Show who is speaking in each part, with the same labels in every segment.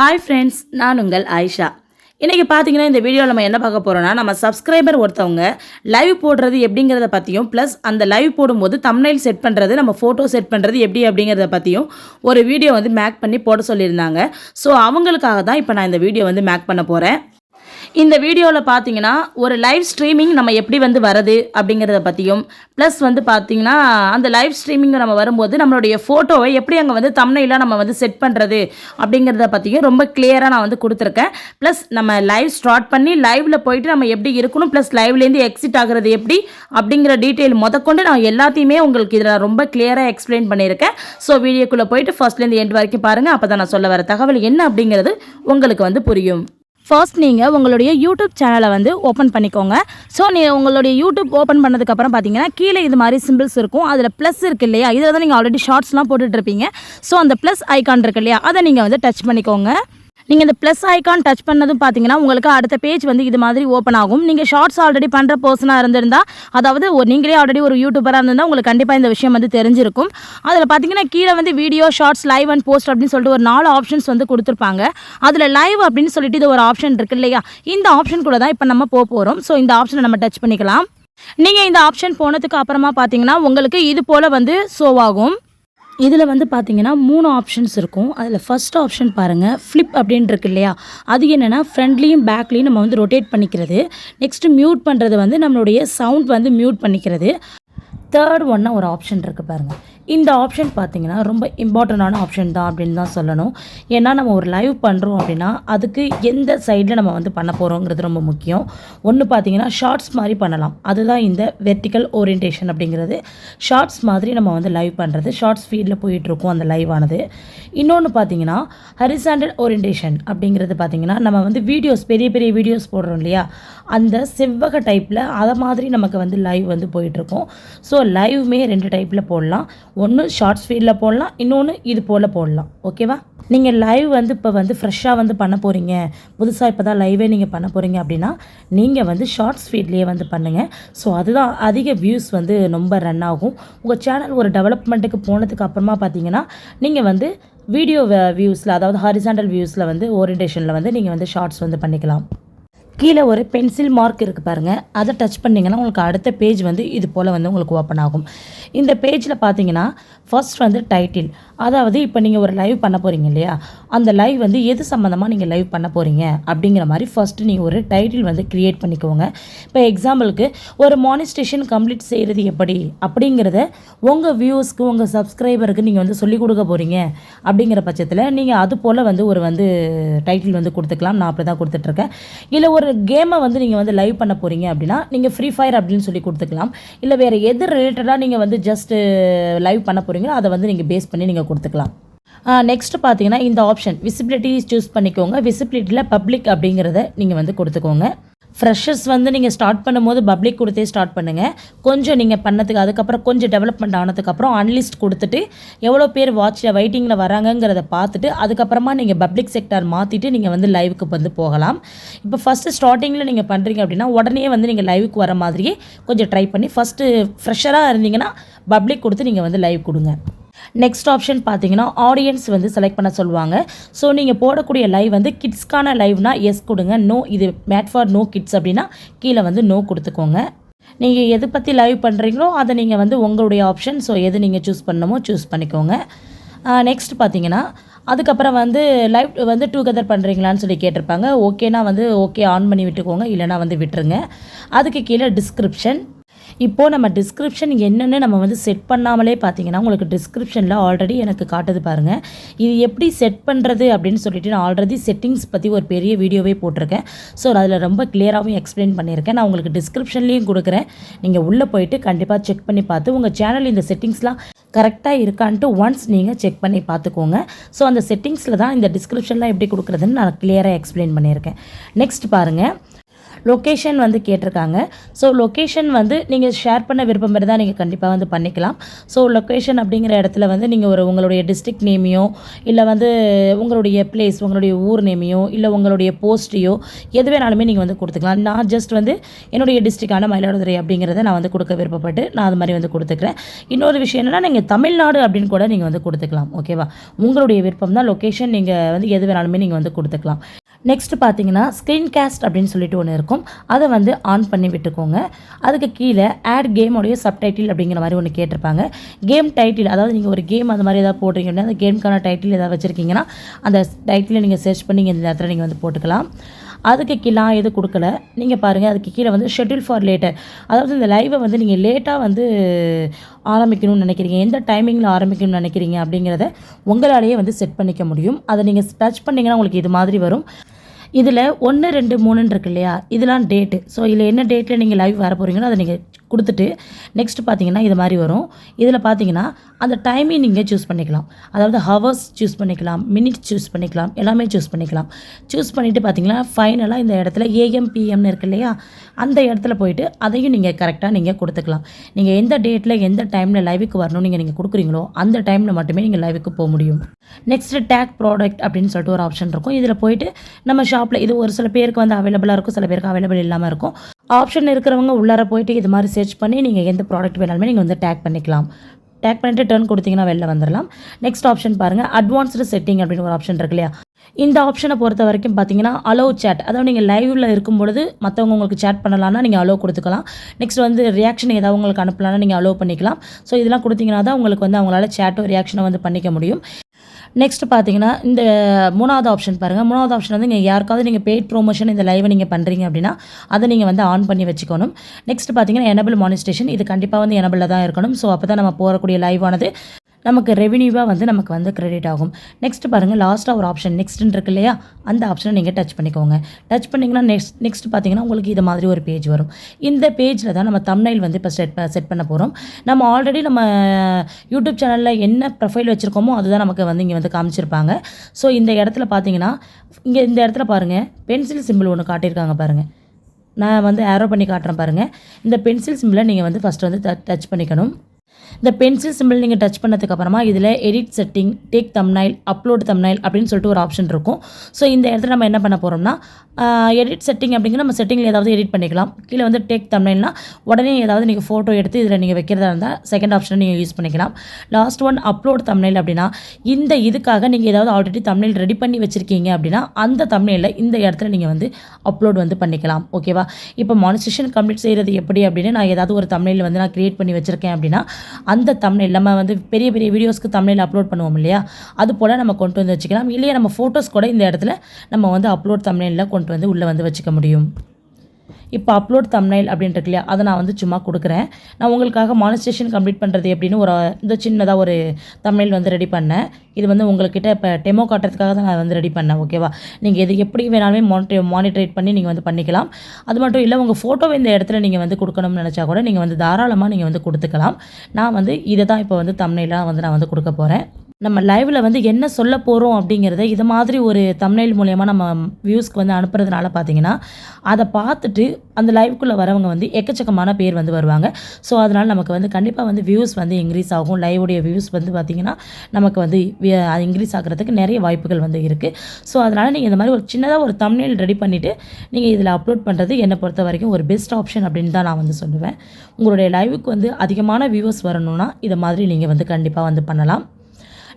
Speaker 1: Hi friends நான் உங்கள் ஆயிஷா. இன்றைக்கி பார்த்தீங்கன்னா இந்த வீடியோவில் நம்ம என்ன பார்க்க போகிறோம்னா நம்ம சப்ஸ்கிரைபர் ஒருத்தவங்க லைவ் போடுறது எப்படிங்கிறத பற்றியும் ப்ளஸ் அந்த லைவ் போடும்போது தம்னைல் செட் பண்ணுறது நம்ம ஃபோட்டோ செட் பண்ணுறது எப்படி அப்படிங்கிறத பற்றியும் ஒரு வீடியோ வந்து மேக் பண்ணி போட சொல்லியிருந்தாங்க. ஸோ அவங்களுக்காக தான் இப்போ நான் இந்த வீடியோ வந்து மேக் பண்ண போகிறேன் இந்த வீடியோவில் பார்த்தீங்கன்னா ஒரு லைவ் ஸ்ட்ரீமிங் நம்ம எப்படி வந்து வருது அப்படிங்கிறத பற்றியும் ப்ளஸ் வந்து பார்த்தீங்கன்னா அந்த லைவ் ஸ்ட்ரீமிங் நம்ம வரும்போது நம்மளுடைய ஃபோட்டோவை எப்படி அங்கே வந்து தமிழில் நம்ம வந்து செட் பண்ணுறது அப்படிங்கிறத பற்றியும் ரொம்ப கிளியராக நான் வந்து கொடுத்துருக்கேன். ப்ளஸ் நம்ம லைவ் ஸ்டார்ட் பண்ணி லைவில் போயிட்டு நம்ம எப்படி இருக்கணும் ப்ளஸ் லைவ்லேருந்து எக்ஸிட் ஆகிறது எப்படி அப்படிங்கிற டீட்டெயில் முதற்கொண்டு நான் எல்லாத்தையுமே உங்களுக்கு இதில் ரொம்ப கிளியராக எக்ஸ்பிளைன் பண்ணியிருக்கேன். ஸோ வீடியோக்குள்ளே போயிட்டு ஃபர்ஸ்ட்லேருந்து எண்ட் வரைக்கும் பாருங்கள் அப்போ தான் நான் சொல்ல வர தகவல் என்ன அப்படிங்கிறது உங்களுக்கு வந்து புரியும். ஃபர்ஸ்ட் நீங்கள் உங்களுடைய யூடியூப் சேனலை வந்து ஓப்பன் பண்ணிக்கோங்க. ஸோ நீ உங்களுடைய யூடியூப் ஓப்பன் பண்ணதுக்கப்புறம் பார்த்தீங்கன்னா கீழே இது மாதிரி சிம்பிள்ஸ் இருக்கும். அதில் ப்ளஸ் இருக்கு இல்லையா? இதில் தான் நீங்கள் ஆல்ரெடி ஷார்ட்ஸ்லாம் போட்டுட்ருப்பீங்க ஸோ அந்த ப்ளஸ் ஐக்கான் இருக்கு இல்லையா? அதை நீங்கள் வந்து டச் பண்ணிக்கோங்க. நீங்கள் இந்த ப்ளஸ் ஐக்கான் டச் பண்ணதும் பார்த்தீங்கன்னா உங்களுக்கு அடுத்த பேஜ் வந்து இது மாதிரி ஓப்பன் ஆகும். நீங்கள் ஷார்ட்ஸ் ஆல்ரெடி பண்ணுற பர்சனாக இருந்திருந்தால் அதாவது ஒரு நீங்களே ஆல்ரெடி ஒரு யூடியூபராக இருந்திருந்தால் உங்களுக்கு கண்டிப்பாக இந்த விஷயம் வந்து தெரிஞ்சிருக்கும். அதில் பார்த்தீங்கன்னா கீழே வந்து video shorts live and post அப்படின்னு சொல்லிட்டு ஒரு நாலு ஆப்ஷன்ஸ் வந்து கொடுத்துருப்பாங்க. அதில் லைவ் அப்படின்னு சொல்லிட்டு இது ஒரு ஆப்ஷன் இருக்கு இல்லையா? இந்த ஆப்ஷன் கூட தான் இப்போ நம்ம போக போகிறோம் ஸோ இந்த ஆப்ஷனை நம்ம டச் பண்ணிக்கலாம். நீங்கள் இந்த ஆப்ஷன் போனதுக்கு அப்புறமா பார்த்தீங்கன்னா உங்களுக்கு இது போல் வந்து ஷோ ஆகும். இதில் வந்து பார்த்தீங்கன்னா மூணு ஆப்ஷன்ஸ் இருக்கும். அதில் ஃபர்ஸ்ட் ஆப்ஷன் பாருங்கள் ஃப்ளிப் அப்படின்னு இருக்கு இல்லையா? அது என்னென்னா ஃப்ரண்ட்லேயும் பேக்லேயும் நம்ம வந்து ரொட்டேட் பண்ணிக்கிறது. நெக்ஸ்ட்டு மியூட் பண்ணுறது வந்து நம்மளுடைய சவுண்ட் வந்து மியூட் பண்ணிக்கிறது. தேர்ட் ஒன்னாக ஒரு ஆப்ஷன் இருக்குது பாருங்கள் இந்த ஆப்ஷன் பார்த்தீங்கன்னா ரொம்ப இம்பார்ட்டண்டான ஆப்ஷன் தான் அப்படின்னு தான் சொல்லணும். ஏன்னா நம்ம ஒரு லைவ் பண்ணுறோம் அப்படின்னா அதுக்கு எந்த சைடில் நம்ம வந்து பண்ண போகிறோங்கிறது ரொம்ப முக்கியம். ஒன்று பார்த்தீங்கன்னா ஷார்ட்ஸ் மாதிரி பண்ணலாம். அதுதான் இந்த வெர்டிக்கல் ஓரியன்டேஷன் அப்படிங்கிறது. ஷார்ட்ஸ் மாதிரி நம்ம வந்து லைவ் பண்ணுறது ஷார்ட்ஸ் ஃபீல்டில் போயிட்டுருக்கோம் அந்த லைவ் ஆனது. இன்னொன்று பார்த்தீங்கன்னா ஹரிசாண்டல் ஓரியன்டேஷன் அப்படிங்கிறது பார்த்தீங்கன்னா நம்ம வந்து வீடியோஸ் பெரிய பெரிய வீடியோஸ் போடுறோம் இல்லையா? அந்த செவ்வக டைப்பில் அதை மாதிரி நமக்கு வந்து லைவ் வந்து போயிட்டுருக்கோம். ஸோ லைவ்மே ரெண்டு டைப்பில் போடலாம். ஒன்று ஷார்ட்ஸ் ஃபீல்டில் போடலாம் இன்னொன்று இது போல் போடலாம். ஓகேவா நீங்கள் லைவ் வந்து இப்போ வந்து ஃப்ரெஷ்ஷாக வந்து பண்ண போகிறீங்க புதுசாக இப்போ தான் லைவே நீங்கள் பண்ண போகிறீங்க அப்படின்னா நீங்கள் வந்து ஷார்ட்ஸ் ஃபீட்லேயே வந்து பண்ணுங்கள் ஸோ அதுதான் அதிக வியூஸ் வந்து ரொம்ப ரன் ஆகும். உங்கள் சேனல் ஒரு டெவலப்மெண்ட்டுக்கு போனதுக்கு அப்புறமா பார்த்தீங்கன்னா நீங்கள் வந்து வீடியோ வியூஸில் அதாவது ஹாரிசாண்டல் வியூஸில் வந்து ஓரியன்டேஷனில் வந்து நீங்கள் வந்து ஷார்ட்ஸ் வந்து பண்ணிக்கலாம். கீழே ஒரு பென்சில் மார்க் இருக்குது பாருங்கள் அதை டச் பண்ணிங்கன்னா உங்களுக்கு அடுத்த பேஜ் வந்து இது போல் வந்து உங்களுக்கு ஓப்பன் ஆகும். இந்த பேஜில் பார்த்தீங்கன்னா ஃபர்ஸ்ட் வந்து டைட்டில் அதாவது இப்போ நீங்கள் ஒரு லைவ் பண்ண போகிறீங்க இல்லையா? அந்த லைவ் வந்து எது சம்மந்தமாக நீங்கள் லைவ் பண்ண போகிறீங்க அப்படிங்கிற மாதிரி ஃபஸ்ட்டு நீங்கள் ஒரு டைட்டில் வந்து க்ரியேட் பண்ணிக்கோங்க. இப்போ எக்ஸாம்பிளுக்கு ஒரு மானிஸ்டேஷன் கம்ப்ளீட் செய்கிறது எப்படி? அப்படிங்கிறத உங்கள் வியூஸ்க்கு உங்கள் சப்ஸ்கிரைபருக்கு நீங்கள் வந்து சொல்லிக் கொடுக்க போகிறீங்க அப்படிங்கிற பட்சத்தில் நீங்கள் அது போல் வந்து ஒரு வந்து டைட்டில் வந்து கொடுத்துக்கலாம். நான் அப்படி தான் கொடுத்துட்ருக்கேன் இல்லை ஒரு கேமை வந்து நீங்கள் வந்து லைவ் பண்ண போகிறீங்க அப்படின்னா நீங்கள் ஃப்ரீ ஃபயர் அப்படின்னு சொல்லி கொடுத்துக்கலாம். இல்லை வேறு எது ரிலேட்டடாக நீங்கள் வந்து ஜஸ்ட்டு லைவ் பண்ண போகிறீங்களோ அதை வந்து நீங்கள் பேஸ் பண்ணி நீங்கள் கொடுத்துக்கலாம். நெக்ஸ்ட் பார்த்தீங்கன்னா இந்த ஆப்ஷன் விசிபிலிட்டி சூஸ் பண்ணிக்கோங்க. விசிபிலிட்டியில் பப்ளிக் அப்படிங்கிறத நீங்கள் வந்து கொடுத்துக்கோங்க. ஃப்ரெஷர்ஸ் வந்து நீங்கள் ஸ்டார்ட் பண்ணும்போது பப்ளிக் கொடுத்தே ஸ்டார்ட் பண்ணுங்கள் கொஞ்சம் நீங்கள் பண்ணதுக்கு அதுக்கப்புறம் கொஞ்சம் டெவலப்மெண்ட் ஆனதுக்கப்புறம் அன்லிஸ்ட் கொடுத்துட்டு எவ்வளோ பேர் வாட்சில் வெயிட்டிங்கில் வராங்கங்கிறத பார்த்துட்டு அதுக்கப்புறமா நீங்கள் பப்ளிக் செக்டார் மாற்றிட்டு நீங்கள் வந்து லைவுக்கு வந்து போகலாம். இப்போ ஃபஸ்ட்டு ஸ்டார்டிங்கில் நீங்கள் பண்ணுறீங்க அப்படின்னா உடனே வந்து நீங்கள் லைவுக்கு வர மாதிரியே கொஞ்சம் ட்ரை பண்ணி ஃபஸ்ட்டு ஃப்ரெஷராக இருந்தீங்கன்னா பப்ளிக் கொடுத்து நீங்கள் வந்து லைவ் கொடுங்க. நெக்ஸ்ட் ஆப்ஷன் பார்த்தீங்கன்னா ஆடியன்ஸ் வந்து செலக்ட் பண்ண சொல்லுவாங்க. ஸோ நீங்கள் போடக்கூடிய லைவ் வந்து கிட்ஸ்க்கான லைவ்னா எஸ் கொடுங்க. நோ இது மேட் ஃபார் நோ கிட்ஸ் அப்படின்னா கீழே வந்து நோ கொடுத்துக்கோங்க. நீங்கள் எது பற்றி லைவ் பண்ணுறீங்களோ அதை நீங்கள் வந்து உங்களுடைய ஆப்ஷன் ஸோ எது நீங்கள் சூஸ் பண்ணணுமோ சூஸ் பண்ணிக்கோங்க. நெக்ஸ்ட் பார்த்தீங்கன்னா அதுக்கப்புறம் வந்து லைவ் வந்து டூகெதர் பண்ணுறீங்களான்னு சொல்லி கேட்டிருப்பாங்க. ஓகேனா வந்து ஓகே ஆன் பண்ணி விட்டுக்கோங்க. இல்லைனா வந்து விட்டுருங்க. அதுக்கு கீழே டிஸ்கிரிப்ஷன் இப்போது நம்ம டிஸ்கிரிப்ஷன் என்னென்னு நம்ம வந்து செட் பண்ணாமலே பார்த்தீங்கன்னா உங்களுக்கு டிஸ்கிரிப்ஷனில் ஆல்ரெடி எனக்கு காட்டுது பாருங்கள் இது எப்படி செட் பண்ணுறது அப்படின்னு சொல்லிட்டு நான் ஆல்ரெடி செட்டிங்ஸ் பற்றி ஒரு பெரிய வீடியோவே போட்டிருக்கேன். ஸோ அதில் ரொம்ப கிளியராகவும் எக்ஸ்பிளைன் பண்ணியிருக்கேன். நான் உங்களுக்கு டிஸ்கிரிப்ஷன்லேயும் கொடுக்குறேன். நீங்கள் உள்ளே போயிட்டு கண்டிப்பாக செக் பண்ணி பார்த்து உங்கள் சேனல் இந்த செட்டிங்ஸ்லாம் கரெக்டாக இருக்கான்ட்டு ஒன்ஸ் நீங்கள் செக் பண்ணி பார்த்துக்கோங்க. ஸோ அந்த செட்டிங்ஸில் தான் இந்த டிஸ்கிரிப்ஷன்லாம் எப்படி கொடுக்குறதுன்னு நான் கிளியராக எக்ஸ்பிளைன் பண்ணியிருக்கேன். நெக்ஸ்ட் பாருங்கள் லொக்கேஷன் வந்து கேட்டிருக்காங்க. ஸோ லொக்கேஷன் வந்து நீங்கள் ஷேர் பண்ண விருப்பம் இருந்தால் நீங்கள் கண்டிப்பாக வந்து பண்ணிக்கலாம். ஸோ லொக்கேஷன் அப்படிங்கிற இடத்துல வந்து நீங்கள் ஒரு உங்களுடைய டிஸ்ட்ரிக்ட் நேமையோ இல்லை வந்து உங்களுடைய பிளேஸ் உங்களுடைய ஊர் நேமையோ இல்லை உங்களுடைய போஸ்ட்டையோ எது வேணாலுமே நீங்கள் வந்து கொடுத்துக்கலாம். நான் ஜஸ்ட் வந்து என்னுடைய டிஸ்ட்ரிக்டான மயிலாடுதுறை அப்படிங்கிறத நான் வந்து கொடுக்க விருப்பப்பட்டு நான் அது மாதிரி வந்து கொடுத்துக்கிறேன். இன்னொரு விஷயம் என்னென்னா நீங்கள் தமிழ்நாடு அப்படின்னு கூட நீங்கள் வந்து கொடுத்துக்கலாம். ஓகேவா உங்களுடைய விருப்பம் தான் லொக்கேஷன் நீங்கள் வந்து எது வேணாலுமே நீங்கள் வந்து கொடுத்துக்கலாம். நெக்ஸ்ட் பார்த்தீங்கன்னா ஸ்க்ரீன் கேஸ்ட் அப்படின்னு சொல்லிட்டு ஒன்று இருக்கும். அதை வந்து ஆன் பண்ணி விட்டுக்கோங்க. அதுக்கு கீழே ஆட் கேமோடைய சப்டைட்டில் அப்படிங்கிற மாதிரி ஒன்று கேட்டிருப்பாங்க. கேம் டைட்டில் அதாவது நீங்கள் ஒரு கேம் அந்த மாதிரி ஏதாவது போடுறீங்கன்னா அந்த கேமுக்கான டைட்டில் ஏதாவது வச்சுருக்கீங்கன்னா அந்த டைட்டிலை நீங்கள் சர்ச் பண்ணி இந்த இடத்துல நீங்கள் வந்து போட்டுக்கலாம். அதுக்கு கீழே நான் கொடுக்கல. நீங்கள் பாருங்கள் அதுக்கு கீழே வந்து ஷெட்யூல் ஃபார் லேட்டர் அதாவது இந்த லைவை வந்து நீங்கள் லேட்டாக வந்து ஆரம்பிக்கணும்னு நினைக்கிறீங்க. எந்த டைமிங்கில் ஆரம்பிக்கணும்னு நினைக்கிறீங்க அப்படிங்கிறத உங்களாலேயே வந்து செட் பண்ணிக்க முடியும். அதை நீங்கள் டச் பண்ணிங்கன்னா உங்களுக்கு இது மாதிரி வரும். இதில் ஒன்று ரெண்டு மூணுன்னு இருக்கு இல்லையா? இதெல்லாம் டேட்டு ஸோ இதில் என்ன டேட்டில் நீங்கள் லைவ் வர போகிறீங்களோ அதை நீங்கள் கொடுத்துட்டு நெக்ஸ்ட் பார்த்தீங்கன்னா இது மாதிரி வரும். இதில் பார்த்தீங்கன்னா அந்த டைமிங் நீங்கள் சூஸ் பண்ணிக்கலாம். அதாவது ஹவர்ஸ் சூஸ் பண்ணிக்கலாம் மினிட்ஸ் சூஸ் பண்ணிக்கலாம் எல்லாமே சூஸ் பண்ணிக்கலாம். சூஸ் பண்ணிவிட்டு பார்த்தீங்கன்னா ஃபைனலாக இந்த இடத்துல ஏஎம் பிஎம்னு இருக்கு இல்லையா? அந்த இடத்துல போயிட்டு அதையும் நீங்கள் கரெக்டாக நீங்கள் கொடுத்துக்கலாம். நீங்கள் எந்த டேட்டில் எந்த டைமில் லைவுக்கு வரணும் நீங்கள் நீங்கள் கொடுக்குறீங்களோ அந்த டைமில் மட்டுமே நீங்கள் லைவுக்கு போக முடியும். நெக்ஸ்ட் டேக் ப்ராடக்ட் அப்படின்னு சொல்லிட்டு ஒரு ஆப்ஷன் இருக்கும். இதில் போயிட்டு நம்ம ஷாப்பில் இது ஒரு சில பேருக்கு வந்து அவைலபிளாக இருக்கும் சில பேருக்கு அவைலபிள் இல்லாமல் இருக்கும். ஆப்ஷன் இருக்கிறவங்க உள்ளார போயிட்டு இது மாதிரி சர்ச் பண்ணி நீங்கள் எந்த ப்ராடக்ட் வேணாலுமே நீங்கள் வந்து டேக் பண்ணிக்கலாம். டேக் பண்ணிட்டு டர்ன் கொடுத்தீங்கன்னா வெளில வந்துடலாம் நெக்ஸ்ட் ஆப்ஷன் பாருங்கள் அட்வான்ஸ்டு செட்டிங் அப்படின்னு ஒரு ஆப்ஷன் இருக்கு இல்லையா? இந்த ஆப்ஷனை பொறுத்த வரைக்கும் பார்த்தீங்கன்னா அலோவ் சேட் அதாவது நீங்கள் லைவில் இருக்கும்பொழுது மற்றவங்க உங்களுக்கு சேட் பண்ணலாம்னா நீங்கள் அலோவ் கொடுத்துக்கலாம். நெக்ஸ்ட் வந்து ரியாக்ஷன் ஏதாவது உங்களுக்கு அனுப்பலாம்னா நீங்கள் அலோவ் பண்ணிக்கலாம். ஸோ இதெல்லாம் கொடுத்தீங்கன்னா தான் உங்களுக்கு வந்து அவங்களால சேட்டோ ரியாக்ஷனை வந்து பண்ணிக்க முடியும். நெக்ஸ்ட் பார்த்தீங்கன்னா இந்த மூணாவது ஆப்ஷன் பாருங்கள் மூணாவது ஆப்ஷன் வந்து நீங்கள் யாருக்காவது நீங்கள் பெய்ட் ப்ரோமோஷன் இந்த லைவை நீங்கள் பண்ணுறீங்க அப்படின்னா அதை நீங்கள் வந்து ஆன் பண்ணி வச்சுக்கணும். நெக்ஸ்ட் பார்த்தீங்கன்னா எனபிள் மானிஸ்டேஷன் இது கண்டிப்பாக வந்து எனபிளில் தான் இருக்கணும். ஸோ அப்போ தான் நம்ம போகக்கூடிய லைவானது நமக்கு ரெவென்யூவாக வந்து நமக்கு வந்து கிரெடிட் ஆகும். நெக்ஸ்ட் பாருங்கள் லாஸ்ட்டாக ஒரு ஆப்ஷன் நெக்ஸ்ட்னு இருக்கு இல்லையா? அந்த ஆப்ஷனை நீங்கள் டச் பண்ணிக்கோங்க. டச் பண்ணிங்கன்னா நெக்ஸ்ட் நெக்ஸ்ட் பார்த்தீங்கன்னா உங்களுக்கு இது மாதிரி ஒரு பேஜ் வரும். இந்த பேஜில் தான் நம்ம தம்னைல் வந்து இப்போ செட் செட் பண்ண போகிறோம் நம்ம ஆல்ரெடி நம்ம யூடியூப் சேனலில் என்ன ப்ரொஃபைல் வச்சுருக்கோமோ அதுதான் நமக்கு வந்து இங்கே வந்து காமிச்சிருப்பாங்க. ஸோ இந்த இடத்துல பார்த்தீங்கன்னா இங்கே இந்த இடத்துல பாருங்கள் பென்சில் சிம்பிள் ஒன்று காட்டியிருக்காங்க பாருங்கள் நான் வந்து ஆரோ பண்ணி காட்டுறேன் பாருங்கள் இந்த பென்சில் சிம்பிளை நீங்கள் வந்து ஃபஸ்ட்டு வந்து டச் பண்ணிக்கணும். இந்த பென்சில் சிம்பிள் நீங்கள் டச் பண்ணதுக்கு அப்புறமா இதில் edit setting tag thumbnail upload thumbnail அப்படின்னு சொல்லிட்டு ஒரு ஆப்ஷன் இருக்கும். ஸோ இந்த இடத்துல நம்ம என்ன பண்ண போகிறோம்னா எடிட் செட்டிங் அப்படிங்கிற நம்ம செட்டிங்கில் ஏதாவது எடிட் பண்ணிக்கலாம். கீழே வந்து டேக் தம்னைல்னா உடனே ஏதாவது நீங்கள் ஃபோட்டோ எடுத்து இதில் நீங்கள் வைக்கிறதா இருந்தால் செகண்ட் ஆப்ஷனை நீங்கள் யூஸ் பண்ணிக்கலாம். லாஸ்ட் ஒன் அப்லோட் தம்னைல் அப்படின்னா இந்த இதுக்காக நீங்கள் ஏதாவது ஆல்ரெடி தம்னைல் ரெடி பண்ணி வச்சுருக்கீங்க அப்படின்னா அந்த தம்னைலில் இந்த இடத்துல நீங்கள் வந்து அப்லோட் வந்து பண்ணிக்கலாம். ஓகேவா இப்போ மானிஸ்ட்ரேஷன் கம்ப்ளீட் செய்கிறது எப்படி அப்படின்னு நான் ஏதாவது ஒரு தமிழில் வந்து நான் க்ரியேட் பண்ணி வச்சுருக்கேன் அப்படின்னா அந்த தமிழில் நம்ம வந்து பெரிய பெரிய வீடியோஸ்க்கு தமிழில் அப்லோட் பண்ணுவோம் இல்லையா? அது போல் நம்ம கொண்டு வந்து வச்சுக்கலாம். இல்லையா நம்ம ஃபோட்டோஸ் கூட இந்த இடத்துல நம்ம வந்து அப்லோட் தமிழில் கொண்டு வந்து உள்ளே வந்து வச்சுக்க முடியும். இப்போ அப்லோட் தம்னைல் அப்படின்ட்டு இல்லையா? அதை நான் வந்து சும்மா கொடுக்குறேன். நான் உங்களுக்காக மானிஸ்டேஷன் கம்ப்ளீட் பண்ணுறது எப்படின்னு ஒரு இந்த சின்னதாக ஒரு தம்னைல் வந்து ரெடி பண்ணேன். இது வந்து உங்கள்கிட்ட இப்போ டெமோ காட்டுறதுக்காக தான் நான் வந்து ரெடி பண்ணேன் ஓகேவா நீங்கள் இது எப்படி வேணாலுமே மானிட்டர் மானிட்டரேட் பண்ணி நீங்கள் வந்து பண்ணிக்கலாம். அது மட்டும் இல்லை உங்கள் ஃபோட்டோவை இந்த இடத்துல நீங்கள் வந்து கொடுக்கணும்னு நினச்சா கூட நீங்கள் வந்து தாராளமாக நீங்கள் வந்து கொடுத்துக்கலாம். நான் வந்து இதை தான் இப்போ வந்து தம்னைலாக வந்து நான் வந்து கொடுக்க போகிறேன் நம்ம லைவில் வந்து என்ன சொல்ல போகிறோம் அப்படிங்கிறத இது மாதிரி ஒரு தம்னைல் மூலயமா நம்ம வியூஸ்க்கு வந்து அனுப்புறதுனால பார்த்தீங்கன்னா அதை பார்த்துட்டு அந்த லைவுக்குள்ளே வரவங்க வந்து எக்கச்சக்கமான பேர் வந்து வருவாங்க. ஸோ அதனால் நமக்கு வந்து கண்டிப்பாக வந்து வியூஸ் வந்து இன்க்ரீஸ் ஆகும். லைவுடைய வியூஸ் வந்து பார்த்திங்கன்னா நமக்கு வந்து இன்க்ரீஸ் ஆகிறதுக்கு நிறைய வாய்ப்புகள் வந்து இருக்குது ஸோ அதனால் நீங்கள் இந்த மாதிரி ஒரு சின்னதாக ஒரு தம்னைல் ரெடி பண்ணிவிட்டு நீங்கள் இதில் அப்லோட் பண்ணுறது என்னை பொறுத்த வரைக்கும் ஒரு பெஸ்ட் ஆப்ஷன் அப்படின்னு தான் நான் வந்து சொல்லுவேன். உங்களுடைய லைவுக்கு வந்து அதிகமான வியூவர்ஸ் வரணும்னா இதை மாதிரி நீங்கள் வந்து கண்டிப்பாக வந்து பண்ணலாம்.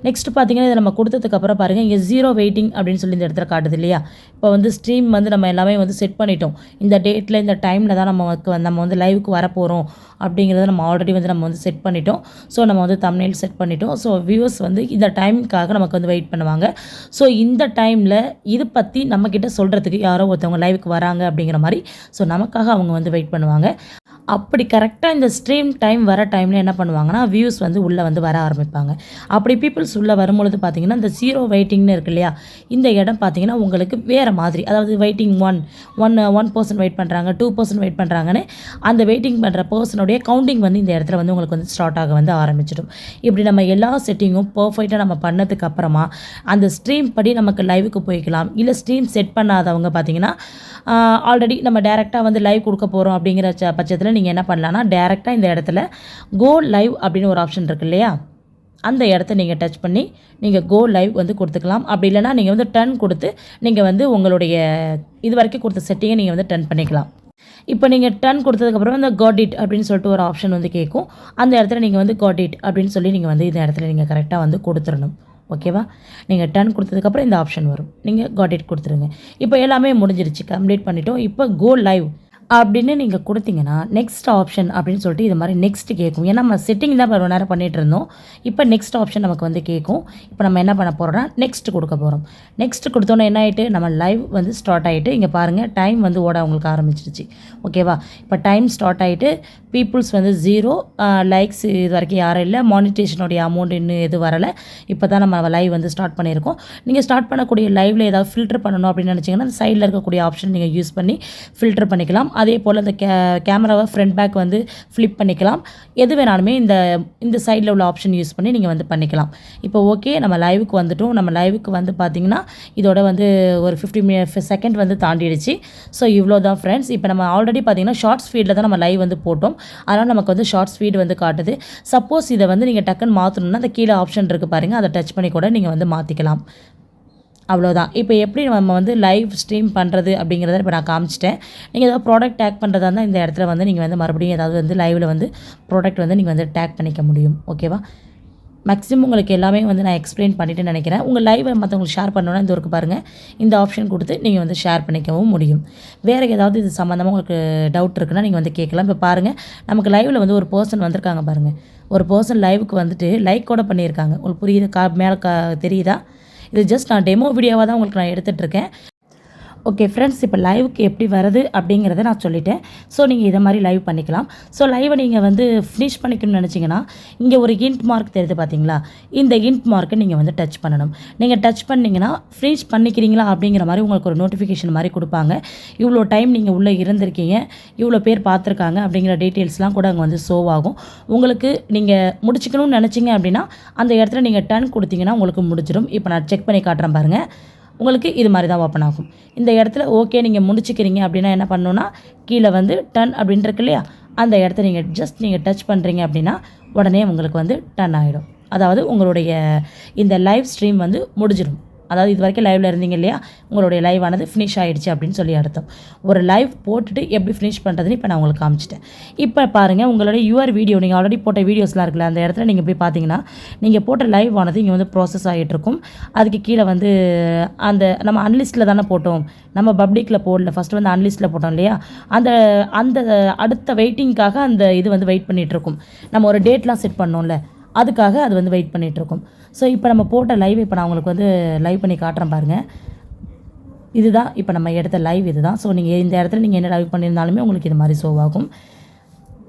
Speaker 1: நெக்ஸ்ட் பார்த்தீங்கன்னா இதை நம்ம கொடுத்ததுக்கப்புறம் பாருங்கள் இங்கே ஜீரோ வெயிட்டிங் அப்படின்னு சொல்லி இந்த இடத்துல காட்டுது இல்லையா? இப்போ வந்து ஸ்ட்ரீம் வந்து நம்ம எல்லாமே வந்து செட் பண்ணிட்டோம். இந்த டேட்டில் இந்த டைமில் தான் நம்ம வந்து- நம்ம வந்து லைவுக்கு வரப்போகிறோம் அப்படிங்கிறத நம்ம ஆல்ரெடி வந்து நம்ம வந்து செட் பண்ணிட்டோம். ஸோ நம்ம வந்து தமிழில் செட் பண்ணிட்டோம். ஸோ வியூவர்ஸ் வந்து இந்த டைமுக்காக நமக்கு வந்து வெயிட் பண்ணுவாங்க. ஸோ இந்த டைமில் இது பற்றி நம்மக்கிட்ட சொல்கிறதுக்கு யாரோ ஒருத்தவங்க லைவுக்கு வராங்க அப்படிங்கிற மாதிரி ஸோ நமக்காக அவங்க வந்து வெயிட் பண்ணுவாங்க. அப்படி கரெக்டாக இந்த ஸ்ட்ரீம் டைம் வர டைமில் என்ன பண்ணுவாங்கன்னா வியூஸ் வந்து உள்ளே வந்து வர ஆரம்பிப்பாங்க. அப்படி பீப்புள்ஸ் உள்ளே வரும்பொழுது பார்த்தீங்கன்னா இந்த ஜீரோ வெயிட்டிங்னு இருக்கு இல்லையா? இந்த இடம் பார்த்தீங்கன்னா உங்களுக்கு வேறு மாதிரி. அதாவது waiting one one one person wait பண்ணுறாங்க டூ பர்சன் வெயிட் பண்ணுறாங்கன்னு அந்த வெயிட்டிங் பண்ணுற பர்சனுடைய கவுண்டிங் வந்து இந்த இடத்துல வந்து உங்களுக்கு வந்து ஸ்டார்ட் ஆக வந்து ஆரம்பிச்சிடும். இப்படி நம்ம எல்லா செட்டிங்கும் பர்ஃபெக்டாக நம்ம பண்ணதுக்கு அப்புறமா அந்த ஸ்ட்ரீம் படி நமக்கு லைவுக்கு போய்க்கலாம். இல்லை ஸ்ட்ரீம் செட் பண்ணாதவங்க பார்த்தீங்கன்னா ஆல்ரெடி நம்ம டேரெக்டாக வந்து லைவ் கொடுக்க போகிறோம் அப்படிங்கிற ச- நீங்கள் என்ன பண்ணலான்னா டேரெக்டாக இந்த இடத்துல கோ லைவ் அப்படின்னு ஒரு ஆப்ஷன் இருக்கு இல்லையா? அந்த இடத்த நீங்கள் டச் பண்ணி நீங்கள் கோ லைவ் வந்து கொடுத்துக்கலாம். அப்படி இல்லைன்னா நீங்கள் வந்து டர்ன் கொடுத்து நீங்கள் வந்து உங்களுடைய இது வரைக்கும் கொடுத்த செட்டிங்கை நீங்கள் வந்து டர்ன் பண்ணிக்கலாம். இப்போ நீங்கள் டர்ன் கொடுத்ததுக்கப்புறம் இந்த காட் இட் அப்படின்னு சொல்லிட்டு ஒரு ஆப்ஷன் வந்து கேட்கும். அந்த இடத்துல நீங்கள் வந்து காட் இட் அப்படின்னு சொல்லி நீங்கள் வந்து இந்த இடத்துல நீங்கள் கரெக்டாக வந்து கொடுத்துடணும். ஓகேவா நீங்கள் டர்ன் கொடுத்ததுக்கப்புறம் இந்த ஆப்ஷன் வரும். நீங்கள் காட் இட் கொடுத்துருங்க. இப்போ எல்லாமே முடிஞ்சிருச்சு. கம்ப்ளீட் பண்ணிட்டோம். இப்போ கோ லைவ் அப்படின்னு நீங்கள் கொடுத்தீங்கன்னா நெக்ஸ்ட் ஆப்ஷன் அப்படின்னு சொல்லிட்டு இது மாதிரி நெக்ஸ்ட் கேட்கும் ஏன்னா நம்ம செட்டிங் தான் ஒரு நேரம் பண்ணிகிட்டு இருந்தோம். இப்போ நெக்ஸ்ட் ஆப்ஷன் நமக்கு வந்து கேட்கும் இப்போ நம்ம என்ன பண்ண போகிறோம்னா நெக்ஸ்ட் கொடுக்க போகிறோம் நெக்ஸ்ட் கொடுத்தோன்னே என்ன ஆகிட்டு நம்ம லைவ் வந்து ஸ்டார்ட் ஆகிட்டு இங்கே பாருங்கள் டைம் வந்து ஓட அவங்களுக்கு ஆரம்பிச்சிருச்சு. ஓகேவா இப்போ டைம் ஸ்டார்ட் ஆகிட்டு பீப்புள்ஸ் வந்து ஜீரோ லைக்ஸ் இது வரைக்கும் யாரும் இல்லை. மானிட்டேஷனுடைய அமௌண்ட் இன்னும் எதுவும் வரலை. இப்போ தான் நம்ம லைவ் வந்து ஸ்டார்ட் பண்ணியிருக்கோம். நீங்கள் ஸ்டார்ட் பண்ணக்கூடிய லைவில் ஏதாவது ஃபில்டர் பண்ணணும் அப்படின்னு நினச்சிங்கன்னா அந்த சைடில் இருக்கக்கூடிய ஆப்ஷன் நீங்கள் யூஸ் பண்ணி ஃபில்டர் பண்ணிக்கலாம். அதே போல் இந்த கே கேமராவை ஃப்ரண்ட் பேக் வந்து ஃப்ளிப் பண்ணிக்கலாம். எது வேணாலுமே இந்த இந்த சைடில் உள்ள ஆப்ஷன் யூஸ் பண்ணி நீங்கள் வந்து பண்ணிக்கலாம். இப்போ ஓகே நம்ம லைவுக்கு வந்துட்டோம். நம்ம லைவுக்கு வந்து பார்த்திங்கன்னா இதோட வந்து ஒரு ஃபிஃப்டி மினி செகண்ட் வந்து தாண்டிடுச்சு. ஸோ இவ்வளோ தான் ஃப்ரெண்ட்ஸ் இப்போ நம்ம ஆல்ரெடி பார்த்தீங்கன்னா ஷார்ட்ஸ் ஃபீடில் தான் நம்ம லைவ் வந்து போட்டோம். அதனால் நமக்கு வந்து ஷார்ட்ஸ் ஃபீட் வந்து காட்டுது. சப்போஸ் இதை வந்து நீங்கள் டக்குன்னு மாற்றணும்னா அந்த கீழே ஆப்ஷன் இருக்குது பாருங்கள் அதை டச் பண்ணி கூட நீங்கள் வந்து மாற்றிக்கலாம் அவ்வளோதான் இப்போ எப்படி நம்ம வந்து லைவ் ஸ்ட்ரீம் பண்ணுறது அப்படிங்கிறத இப்போ நான் காமிச்சிட்டேன். நீங்கள் ஏதாவது ப்ராடக்ட் டேக் பண்ணுறதா இருந்தால் இந்த இடத்துல வந்து நீங்கள் வந்து மறுபடியும் ஏதாவது வந்து லைவில் வந்து ப்ராடக்ட் வந்து நீங்கள் வந்து டேக் பண்ணிக்க முடியும். ஓகேவா மேக்ஸிமம் உங்களுக்கு எல்லாமே வந்து நான் எக்ஸ்பிளைன் பண்ணிட்டு நினைக்கிறேன். உங்கள் லைவை மற்றவங்களுக்கு ஷேர் பண்ணணும்னா இந்த ஒருக்கு பாருங்கள் இந்த ஆப்ஷன் கொடுத்து நீங்கள் வந்து ஷேர் பண்ணிக்கவும் முடியும். வேறு ஏதாவது இது சம்மந்தமாக உங்களுக்கு டவுட் இருக்குன்னா நீங்கள் வந்து கேட்கலாம். இப்போ பாருங்கள் நமக்கு லைவில் வந்து ஒரு பர்சன் வந்திருக்காங்க பாருங்கள் ஒரு பர்சன் லைவுக்கு வந்துட்டு லைக் கூட பண்ணியிருக்காங்க. உங்களுக்கு புரியுது? கா மேலே கா தெரியுதா? இது ஜஸ்ட் நான் டெமோ வீடியோவாக தான் உங்களுக்கு நான் எடுத்துகிட்ருக்கேன் ஓகே ஃப்ரெண்ட்ஸ் இப்போ லைவுக்கு எப்படி வருது அப்படிங்கிறத நான் சொல்லிட்டேன். ஸோ நீங்கள் இதை மாதிரி லைவ் பண்ணிக்கலாம். ஸோ லைவை நீங்கள் வந்து ஃபினிஷ் பண்ணிக்கணும்னு நினச்சிங்கன்னா இங்கே ஒரு இன்ட் மார்க் தெரியுது பார்த்தீங்களா இந்த இன்ட் மார்க்கை நீங்கள் வந்து டச் பண்ணணும். நீங்கள் டச் பண்ணிங்கன்னா ஃபினிஷ் பண்ணிக்கிறீங்களா அப்படிங்கிற மாதிரி உங்களுக்கு ஒரு நோட்டிஃபிகேஷன் மாதிரி கொடுப்பாங்க. இவ்வளோ டைம் நீங்கள் உள்ளே இருந்திருக்கீங்க இவ்வளோ பேர் பார்த்துருக்காங்க அப்படிங்கிற டீட்டெயில்ஸ்லாம் கூட அங்கே வந்து ஷோ ஆகும். உங்களுக்கு நீங்கள் முடிச்சுக்கணும்னு நினச்சிங்க அப்படின்னா அந்த இடத்துல நீங்கள் டன் கொடுத்தீங்கன்னா உங்களுக்கு முடிச்சிடும் இப்போ நான் செக் பண்ணி காட்டுறேன் பாருங்கள் உங்களுக்கு இது மாதிரி தான் ஓப்பன் ஆகும். இந்த இடத்துல ஓகே நீங்கள் முடிச்சுக்கிறீங்க அப்படின்னா என்ன பண்ணணுன்னா கீழே வந்து டன் அப்படின்னு இருக்கு இல்லையா? அந்த இடத்த நீங்கள் ஜஸ்ட் நீங்கள் டச் பண்ணுறீங்க அப்படின்னா உடனே உங்களுக்கு வந்து டன் ஆகிடும் அதாவது உங்களுடைய இந்த லைவ் ஸ்ட்ரீம் வந்து முடிஞ்சிடும். அதாவது இது வரைக்கும் லைவில் இருந்தீங்க இல்லையா? உங்களுடைய லைவ் ஆனது ஃபினிஷ் ஆகிடுச்சு அப்படின்னு சொல்லி அர்த்தம். ஒரு லைவ் போட்டுட்டு எப்படி ஃபினிஷ் பண்ணுறதுன்னு இப்போ நான் உங்களுக்கு காமிச்சிட்டேன். இப்போ பாருங்கள் உங்களுடைய யுவர் வீடியோ நீங்கள் ஆல்ரெடி போட்ட வீடியோஸ்லாம் இருக்குல்ல அந்த இடத்துல நீங்கள் போய் பார்த்தீங்கன்னா நீங்கள் போட்ட லைவ் ஆனது இங்கே வந்து ப்ராசஸ் ஆகிட்டு இருக்கும் அதுக்கு கீழே வந்து அந்த நம்ம அன்லிஸ்ட்டில் தானே போட்டோம். நம்ம பப்ளிக்கில் போடல. ஃபஸ்ட்டு வந்து அன்லிஸ்ட்டில் போட்டோம் இல்லையா? அந்த அந்த அடுத்த வெயிட்டிங்க்காக அந்த இது வந்து வெயிட் பண்ணிகிட்ருக்கும் நம்ம ஒரு டேட்லாம் செட் பண்ணோம்ல. அதுக்காக அது வந்து வெயிட் பண்ணிகிட்ருக்கும் ஸோ இப்போ நம்ம போட்ட லைவ் இப்போ நான் உங்களுக்கு வந்து லைவ் பண்ணி காட்டுறேன் பாருங்கள் இதுதான் இப்போ நம்ம எடுத்த லைவ் இது தான் ஸோ நீங்கள் இந்த இடத்துல நீங்கள் என்ன லைவ் பண்ணியிருந்தாலுமே உங்களுக்கு இது மாதிரி ஷோ ஆகும்.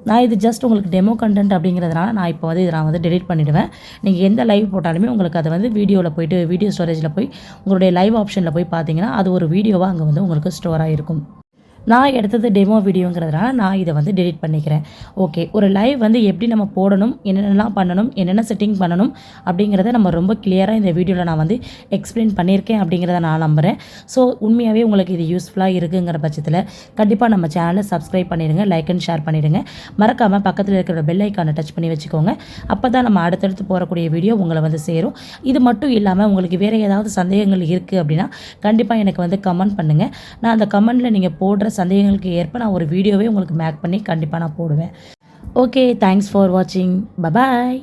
Speaker 1: நான் இது ஜஸ்ட் உங்களுக்கு டெமோ கண்டென்ட் அப்படிங்கிறதுனால நான் இப்போ வந்து இதை நான் வந்து டெலிட் பண்ணிவிடுவேன் நீங்கள் எந்த லைவ் போட்டாலுமே உங்களுக்கு அதை வந்து வீடியோவில் போயிட்டு வீடியோ ஸ்டோரேஜில் போய் உங்களுடைய லைவ் ஆப்ஷனில் போய் பார்த்தீங்கன்னா அது ஒரு வீடியோவாக அங்கே வந்து உங்களுக்கு ஸ்டோர் ஆகிருக்கும் நான் எடுத்தது டெமோ வீடியோங்கிறதுனால நான் இதை வந்து டெலிட் பண்ணிக்கிறேன். ஓகே ஒரு லைவ் வந்து எப்படி நம்ம போடணும் என்னென்னலாம் பண்ணணும் என்னென்ன செட்டிங் பண்ணணும் அப்படிங்கிறத நம்ம ரொம்ப கிளியராக இந்த வீடியோவில் நான் வந்து எக்ஸ்பிளைன் பண்ணியிருக்கேன் அப்படிங்கிறத நான் நம்புகிறேன் ஸோ உண்மையாகவே உங்களுக்கு இது யூஸ்ஃபுல்லாக இருக்குங்கிற பட்சத்தில் கண்டிப்பாக நம்ம சேனலை சப்ஸ்கிரைப் பண்ணிடுங்க லைக் அண்ட் ஷேர் பண்ணிடுங்க. மறக்காமல் பக்கத்தில் இருக்கிற பெல் ஐக்கானை டச் பண்ணி வச்சுக்கோங்க. அப்போ தான் நம்ம அடுத்தடுத்து போகக்கூடிய வீடியோ உங்களை வந்து சேரும். இது மட்டும் இல்லாமல் உங்களுக்கு வேறு ஏதாவது சந்தேகங்கள் இருக்குது அப்படின்னா கண்டிப்பாக எனக்கு வந்து கமெண்ட் பண்ணுங்கள் நான் அந்த கமெண்ட்டில் நீங்கள் போடுற சந்தேகங்களுக்கு ஏற்ப நான் ஒரு வீடியோவே உங்களுக்கு மேக் பண்ணி கண்டிப்பாக நான் போடுவேன். ஓகே தேங்க்ஸ் ஃபார் வாட்சிங் பபாய்